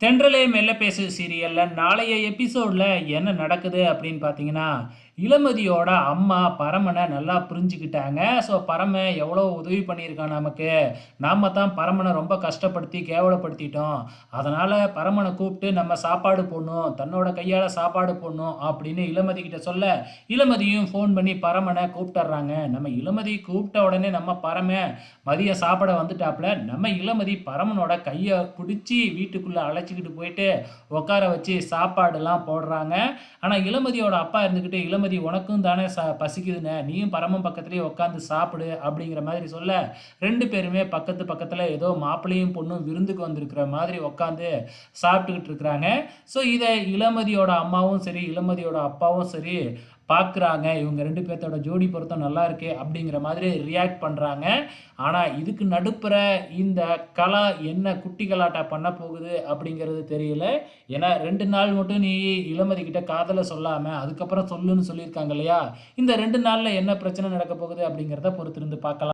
தென்றலே மெல்ல பேசு சீரியலில். நாளைய எபிசோடில் என்ன நடக்குது அப்படின்னு பார்த்தீங்கன்னா இளமதியோட அம்மா பரமனை நல்லா புரிஞ்சுக்கிட்டாங்க. ஸோ பரம எவ்வளோ உதவி பண்ணியிருக்கான் நமக்கு? நாம் தான் பரமனை ரொம்ப கஷ்டப்படுத்தி கேவலப்படுத்திட்டோம். அதனால் பரமனை கூப்பிட்டு நம்ம சாப்பாடு போடணும் தன்னோட கையால் சாப்பாடு போடணும் அப்படின்னு இளமதி கிட்ட சொல்ல இளமதியும் ஃபோன் பண்ணி பரமனை கூப்பிட்டுறாங்க. நம்ம இளமதி கூப்பிட்ட உடனே நம்ம பரம மதியம் சாப்பிட வந்துட்டாப்புல. நம்ம இளமதி பரமனோட கையை பிடிச்சி வீட்டுக்குள்ளே அழைச்சிக்கிட்டு போயிட்டு உட்கார வச்சு சாப்பாடுலாம் போடுறாங்க. ஆனால் இளமதியோட அப்பா இருந்துக்கிட்டு இளமதி உனக்கும் தானே ச பசிக்குதுன்னு. நீயும் பரமம் பக்கத்துலேயே உட்காந்து சாப்பிடு அப்படிங்கிற மாதிரி சொல்ல ரெண்டு பேருமே பக்கத்து பக்கத்தில் ஏதோ மாப்பிள்ளையும் பொண்ணும் விருந்துக்கு வந்திருக்கிற மாதிரி உட்காந்து சாப்பிட்டுக்கிட்டு இருக்கிறாங்க. ஸோ இதை இளமதியோட அம்மாவும் சரி இளமதியோட அப்பாவும் சரி பார்க்குறாங்க இவங்க ரெண்டு பேர்த்தோட ஜோடி பொருத்தம் நல்லா இருக்கே அப்படிங்கிற மாதிரி ரியாக்ட் பண்ணுறாங்க ஆனால் இதுக்கு நடுப்புற இந்த கலா என்ன குட்டி கலாட்டா பண்ண போகுது அப்படிங்கிறது தெரியல. ஏன்னா ரெண்டு நாள் மட்டும் நீ இளமதி கிட்ட காதலை சொல்லாமல் அதுக்கப்புறம் சொல்லுன்னு சொல்லியிருக்காங்க இல்லையா? இந்த ரெண்டு நாளில் என்ன பிரச்சனை நடக்க போகுது அப்படிங்கிறத பொறுத்திருந்து பார்க்கலாம்.